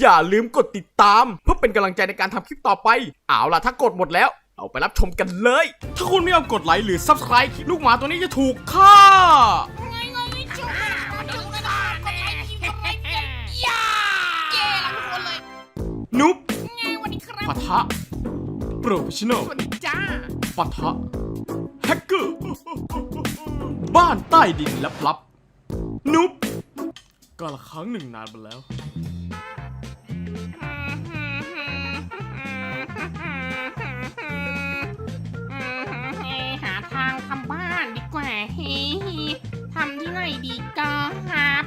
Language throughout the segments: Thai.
อย่าลืมกดติดตาม เพื่อเป็นกำลังใจในการทำคลิปต่อไป เอาล่ะถ้ากดหมดแล้วเอาไปรับชมกันเลย ถ้าคุณไม่ยอมกดไลค์หรือ Subscribe ลูกหมาตัวนี้จะถูกฆ่า ไงไงจุ๊บมันจุ๊บนะกดไลค์ทีมกดไลค์กันย่าเย้แล้วทุกคนเลยนุ๊บไงวันนี้ครับปะทะโปรเฟชชั่นอลสวัสดีจ้าปะทะแฮกเกอร์บ้านใต้ดินลับๆนุ๊บก็ละครั้งหนึ่งนานมาแล้ว เฮ้ทำที่ไหนดีกาครับ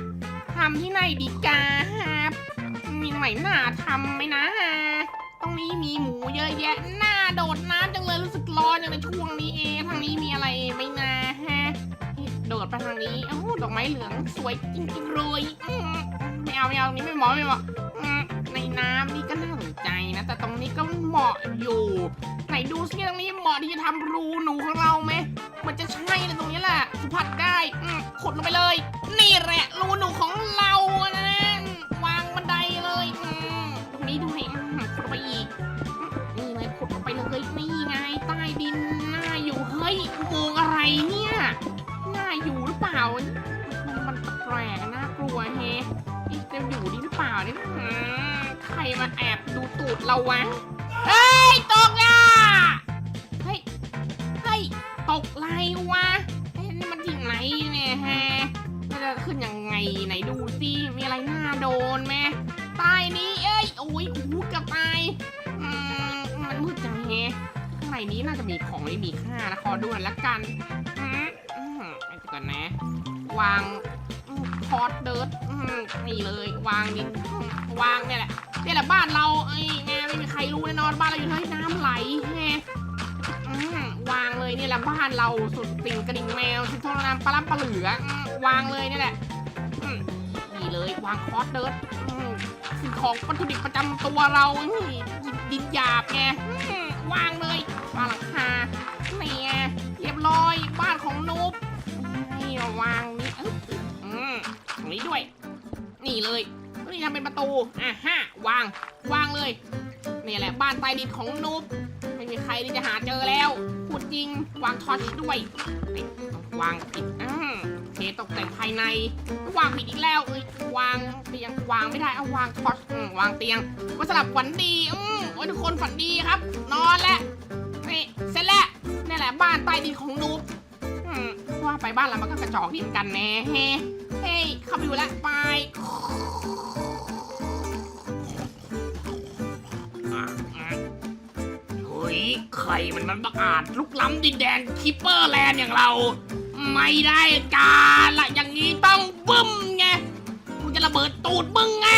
ทำที่ไหนดีกาครับมีไหนน่าทำไหมนะตรงนี้มีหมูเยอะแยะหน่าโดดน้ำจังเลยรู้สึกร้อนจังในช่วงนี้เองทางนี้มีอะไรไหมนะฮะโดดไปทางนี้โอ้ดอกไม้เหลืองสวยจริงๆเลยอืมไม่เอาไม่เอานี่ไม่เหมาะไม่เหมาะในน้ำนี่ก็น่าสนใจนะ แต่ตรงนี้ก็เหมาะอยู่ ดูสิตรงนี้เหมาะที่จะทำรูหนูของเราไหมมันจะใช่เลยตรงนี้แหละสัมผัสได้อืมขุดลงไปเลย นี่แหละรูหนูของเรานะวางบันไดเลยอืมตรงนี้ดูให้อืมขุดลงไปอีกอืมนี่เลยขุดลงไปเลยนี่ไงใต้ดินน่าอยู่เฮ้ยอุโมงค์อะไรเนี่ยน่าอยู่หรือเปล่า มันแปลกน่ากลัวแฮะจะอยู่ดีหรือเปล่าเนี่ยอืมใครมาแอบดูตูดเราวะเฮ้ยตกอะเขึ้นยังไงไหนดูสิมีอะไรน่าโดนไหมใต้นี้เอ้ยโอ้ยอ้โหเกับตายอืมมันมืดจังแฮะข้างในนี้น่าจะมีของไม่มีค่านะขอดูหน่อยละกันอืมอืมเดี๋ยวก่อนนะ วางคอร์สเดิร์ดอืมนี่เลยวางดินอืมวางเนี่ยแหละเนี่ยแหละบ้านเราไอ้ไงไม่มีใครรู้แน่นอนบ้านเราอยู่ที่น้ำไหลแฮะ วางเลยนี่แหละบ้านเราสุดติ่งกระดิ่งแมวที่ทรนามปลาล่ำปลาเหลืออืมวางเลยนี่แหละอืมนี่เลยวางคอร์สเดิร์ดอืมสิ่งของวัตถุดิบประจำตัวเรานี่ดินหยาบไงอืมวางเลยวางหลังคานี่ไงเรียบร้อยบ้านของนุ๊บนี่วางนี่อึ๊บอืมตรงนี้ด้วย นี่เลยนี่ทำเป็นประตูอะฮะวาง วางเลยนี่แหละบ้านใต้ดินของนุ๊บไม่มีใครที่จะหาเจอแล้ว พูดจริง วางทอชด้วยนี่วางผิดอืมเคตกแต่งภายใน วางผิดอีกแล้วเอ้ยวางเตียงวางไม่ได้เอาวางทอชอืมวางเตียงไว่าสลับฝันดีอืมโอ้ยทุกคนฝันดีครับ นอนแล้วนี่เสร็จแล้วนี่แหละบ้านใต้ดินของนุ๊บอืมว่าไปบ้านเรามันก็กระจอกดีเหมือนกันแน่เฮ้เฮ้เข้าไปอยู่แล้วไป รมันมันประกาศลุกล้ำดินแดนคิปเปอร์แลนด์อย่างเรา ไม่ได้การละอย่างนี้ต้องบึ้มไงกูจะระเบิดตูดมึงไง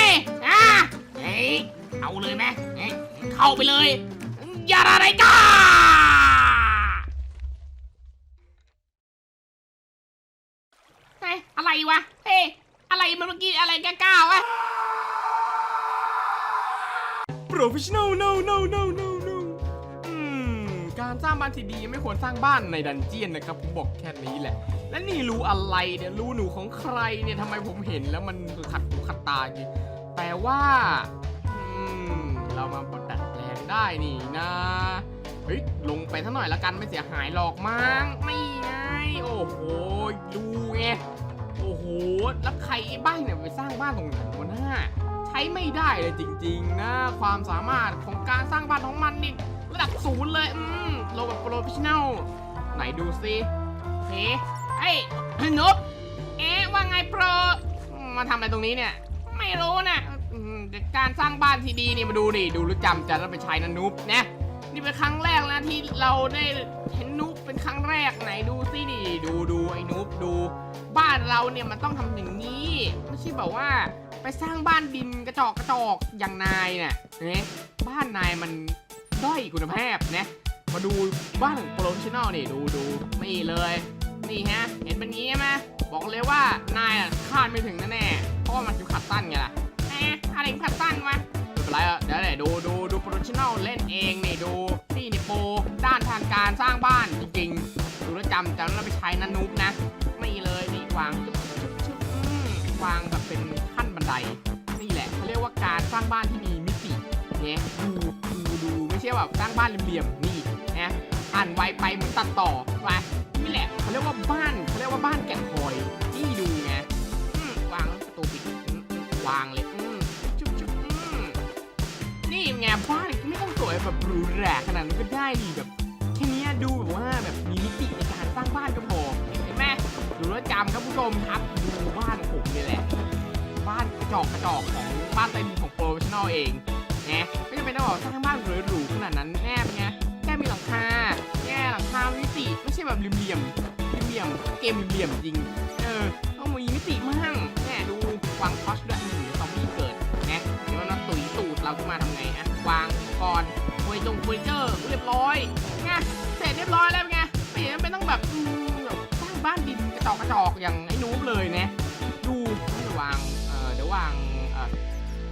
อะเฮ้ยเอาเลยไหมเฮ้ยเข้าไปเลย อย่าอะไรกันเฮ้ยอะไรวะ เฮ้ยอะไรมันเมื่อกี้อะไรก้าวะ Professional no no no no รสร้างบ้านที่ดีไม่ควรสร้างบ้านในดันเจียนนะครับผมบอกแค่นี้แหละ และนี่รูอะไรเนี่ยรูหนูของใครเนี่ยทำไมผมเห็นแล้วมันขัดหูขัดตาจริงแต่ว่าอืมเรามาดัดแปลงได้นี่นะเฮ้ยลงไปสักหน่อยละกันไม่เสียหายหรอกมั้งไม่ไงโอ้โหดูไงโอ้โหแล้วใครบ้านเนี่ยไปสร้างบ้านตรงไหนวะหน้าใช้ไม่ได้เลยจริง ๆ นะ ความสามารถของการสร้างบ้านของมันนี่ ระดับศูนย์เลย อืมโลแบบโปรเฟชชั่นแนลไหนดูซิเฮ้เอ้นบเอ๊ะว่าไงโปรมาทำอะไรตรงนี้เนี่ย ไม่รู้นะการสร้างบ้านที่ดีนี่มาดูนี่ดูรู้จำจะต้องไปใช้นะนุ๊บนะนี่เป็นครั้งแรกนะที่เราได้เห็นนุ๊บเป็นครั้งแรกไหนดูซินี่ดูดูไอ้นุ๊บดู บ้านเราเนี่ยมันต้องทำอย่างนี้ไม่ใช่แบบว่าไปสร้างบ้านดินกระจอกกระจอกอย่างนายเนี่ยเนี่บ้านนายมัน ด้อยคุณภาพนะ มาดูบ้านของโปรเฟชชั่นอลนี่ดูดูนี่เลย นี่ฮะ เห็นเป็นงี้ไหมบอกเลยว่านายคาดไม่ถึงแน่ๆเพราะมันคือขัดสั้นไงล่ะแหมอะไรขัดสั้นวะไม่เป็นไรอะเดี๋ยวเดี๋ยวดูดูดูโปรเฟชชั่นอลเล่นเองนี่ดูนี่นี่โปรด้านทางการสร้างบ้านจริงๆดูแล้วจำจำแล้วไปใช้นะนุ๊บนะนี่เลยนี่วางชุบชุบชุบอืมวางแบบเป็นขั้นบันไดนี่แหละเขาเรียกว่าการสร้างบ้านที่มีมิติเนี่ยดู ดูดูไม่ใช่แบบสร้างบ้านเหลี่ยมๆนี่นะอ่านไวไปเหมือนตัดต่อไปนี่แหละเขาเรียกว่าบ้านเขาเรียกว่าบ้านแกะคอยนี่ดูไงวางประตูปิดวางเลยจุ๊บจุ๊บนี่ไงบ้านไม่ต้องสวยแบบหรูหราขนาดนั้ก็ได้ดีแบบแค่นี้ดูแบบว่าแบบมีมิติในการสร้างบ้านก็พอเห็นไหมดูแลวจำครับผู้ชมครับดูบ้านผมนี่แหละ บ้านกระจอกกระจอกของบ้านใต้ดินของโปรเฟชชั่นอลเอง นะไม่จำเป็นต้องบอกสร้างบ้านหรูๆขนาดนั้นแน่เป็นไงแค่มีหลังคาแค่หลังคามิติไม่ใช่แบบเหลี่ยมๆเหลี่ยมเกมเหลี่ยมจริงเออต้องมีมิติมั่งแน่ดูวางคอสด้วยหนึ่งซอมบี้เกิดนะเดี๋ยวเราตุ๋ยตูดเราขึ้นมาทำไงอะวางก่อนเฟอร์จงเฟอร์นิเจอร์เรียบร้อยไงเสร็จเรียบร้อยแล้วไงไม่เห็นเป็นต้องแบบสร้างบ้านดินกระจอกกระจอกอย่างไอ้นูบเลยนะดูเดี๋ยววางเออเดี๋ยววาง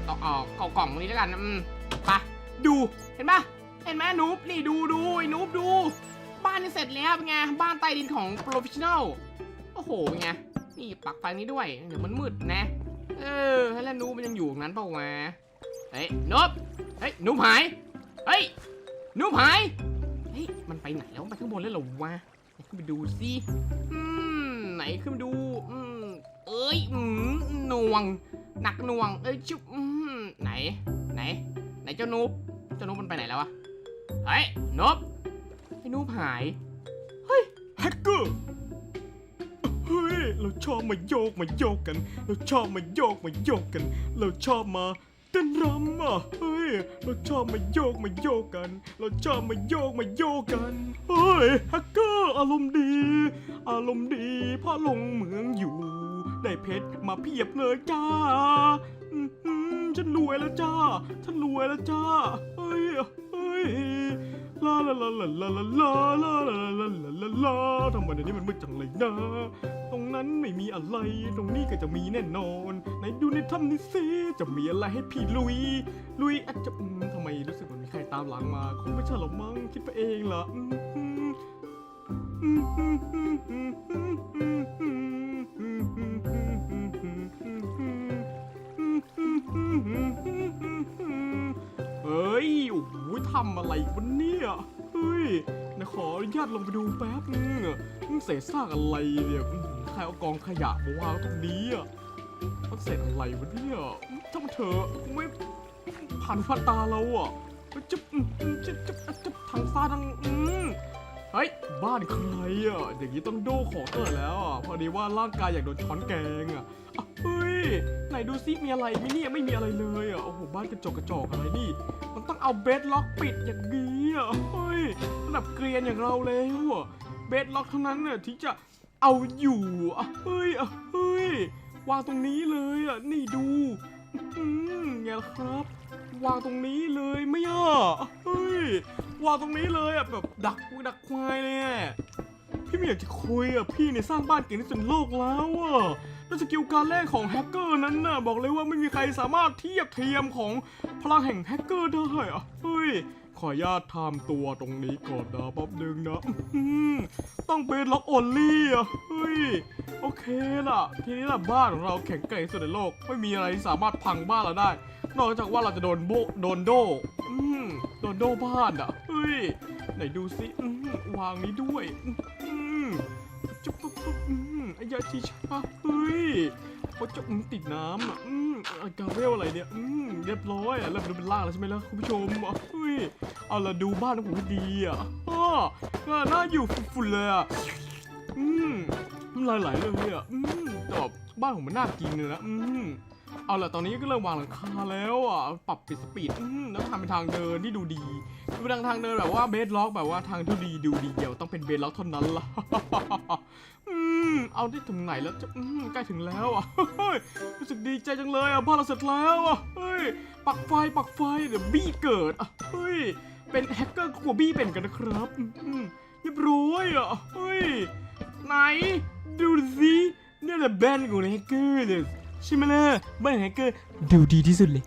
เอ่อต่ออกกล่องกล่องนี้แล้วกันอืมไปดูเห็นปะเห็นไหมนูบนี่ดูดูไอ้นูบดู บ้านนี่เสร็จแล้วเป็นไงบ้านใต้ดินของโปรเฟชชั่นอลโอ้โหเป็นไงนี่ปักไฟนี้ด้วยเดี๋ยวมันมืดนะ เออแล้วนูบมันยังอยู่ตรงนั้นเปล่าวะเฮ้ยนูบเฮ้ยนูบหายเฮ้ยนูบหายเฮ้ยมันไปไหนแล้วไปข้างบนแล้วหรอวะไหนขึ้นไปดูสิอืมไหนขึ้นมาดูอืมเอ้ยอืมหน่วงหนักหน่วง เอ้ยชุบอืม ไหนไหน ไหนเจ้านุบเจ้านุบมันไปไหนแล้ววะเฮ้ยนุบไอ้นุบหาย เฮ้ยแฮกเกอร์เฮ้ยเราชอบมาโยกมาโยกกัน เราชอบมาโยกมาโยกกัน เราชอบมาเต้นรำอะเฮ้ยเราชอบมาโยกมาโยกกัน เราชอบมาโยกมาโยกกันเฮ้ยแฮกเกอร์อารมณ์ดี อารมณ์ดีพราะลงเมืองอยู่ ได้เพชรมาเพียบเลยจ้า ฉันรวยแล้วจ้า ฉันรวยแล้วจ้า เฮ้ย เฮ้ย ลาลาลาลาลาลาลาลาลาลาลาลาลาทำไมในนี้มันมืดจังเลยนะ ตรงนั้นไม่มีอะไร ตรงนี้ก็จะมีแน่นอน ไหนดูในถ้ำนี้สิ จะมีอะไรให้พี่ลุย ลุยอาจจะทำไมรู้สึกเหมือนมีใครตามหลังมา คงไม่ใช่หรอกมั้ง คิดไปเองล่ะ โอ้โหทำอะไรวะเนี่ยเฮ้ยนะขออนุญาตลงไปดูแป๊บนึงอะมันเศษซากอะไรเนี่ยใครเอากองขยะมาวางตรงนี้อะมันเศษอะไรวะเนี่ยท่านเถอะไม่ผ่านฟ้าตาเราอะจะจะจะจะจะทางซ้าทางอืม เฮ้ย บ้านใครอะ อย่างนี้ต้องโดของเกิดแล้วอะ พอดีว่าร่างกายอยากโดนช้อนแกงอะอะเฮ้ย ไหนดูซิมีอะไรไหมเนี่ยไม่มีอะไรเลยอะ โอ้โห บ้านกระจกกระจอกอะไรนี่ มันต้องเอาเบดล็อกปิดอย่างนี้อะ เฮ้ยระดับเกรียนอย่างเราแล้วอะ เบดล็อกเท่านั้นน่ะที่จะเอาอยู่อะ เฮ้ยอะ เฮ้ย วางตรงนี้เลยอะ นี่ดู อืมไงล่ะครับ วางตรงนี้เลยไม่อะเฮ้ยวางตรงนี้เลยอะแบบดักดักควายเลยอะพี่ไม่อยากจะคุยอะพี่เนี่ยสร้างบ้านเก่งที่สุดในโลกแล้วอะแล้วสกิลการเล่นของแฮกเกอร์นั้นน่ะบอกเลยว่าไม่มีใครสามารถเทียบเทียมของพลังแห่งแฮกเกอร์ได้อะเฮ้ยขออนุญาตทำตัวตรงนี้ก่อนนะแป๊บนึงนะต้องเป็นล็อกออนลี่อะเฮ้ยโอเคล่ะ ทีนี้ล่ะบ้านของเราแข็งแกร่งที่สุดในโลก ไม่มีอะไรที่สามารถพังบ้านเราได้ นอกจากว่าเราจะโดนโบโดนโดอืมโดนโดบ้านอะเฮ้ย ไหนดูสิอืมวางนี้ด้วย อืมจุ๊บปุ๊บปุ๊บอืมอายาชีชาเฮ้ยเขาจะอืมติดน้ำอะอืมอกาเวลอะไรเนี่ยอืมเรียบร้อยอะเริ่มดูเป็นล่างแล้วใช่ไหมล่ะคุณผู้ชมอะเฮ้ยเอาละดูบ้านของผมให้ดีอะอ้อน่าอยู่ฝุ่นๆเลยอะอืมน้ำลายไหลเลยอะอืมแต่แบบบ้านผมมันน่ากินเลยนะอืม เอาล่ะตอนนี้ก็เริ่มวางหลังคาแล้วอะปรับปิดสปีดแล้วทำเป็นทางเดินที่ดูดีเป็นทางทางเดินแบบว่าเบสล็อกแบบว่าทางที่ดีดูดีเดียวต้องเป็นเบสล็อกเท่านั้นล่ะอืมเอาที่ถึงไหนแล้วจะใกล้ถึงแล้วอะเฮ้ยรู้สึกดีใจจังเลยอะบ้านเราเสร็จแล้วอะเฮ้ยปักไฟปักไฟเดี๋ยวบี้เกิดอะเฮ้ยเป็นแฮกเกอร์กลัวบี้เป็นกันนะครับอืมเรียบร้อยอะเฮ้ยไหนดูสิเนี่ยแหละแบนของแฮกเกอร์เลย ใช่ไหมล่ะบ้านแฮกเกอร์ดูดีที่สุดเลย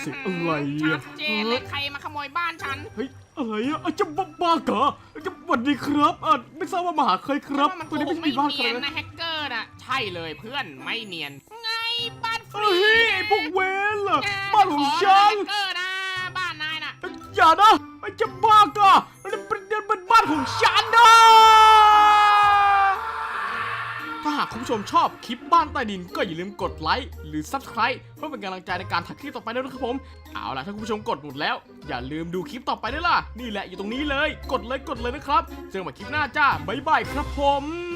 เสียงอะไรชัอะดเจนเลยใครมาขโมยบ้านฉันเฮ้ยอะไรอะอะจะบ้าบ้าเหรอจะสวัสดีครับอะไม่ทราบว่ามาหาใครครับว่ามันตัวนี้คไม่งใช่ไม่บ้านใครเนียนนะนะแฮกเกอร์น่ะใช่เลยเพื่อนไม่เนียน ไงบ้านเฮ้ยไอ้พวกเวนล่ะบ้านของฉันเกอร์นะบ้านนายน่ะ อย่านะไอ้จะบ้ากะมันเป็นเป็นบ้านของฉันนะ ถ้าหากคุณผู้ชมชอบคลิปบ้านใต้ดิน ก็อย่าลืมกดไลค์หรือ Subscribe เพื่อเป็นกำลังใจในการถักคลิปต่อไปด้วยนะครับผม เอาล่ะถ้าคุณผู้ชมกดหมดแล้ว อย่าลืมดูคลิปต่อไปด้วยล่ะ นี่แหละอยู่ตรงนี้เลย กดเลยกดเลยนะครับ เจอกันใหม่คลิปหน้าจ้าบ๊ายบายครับผม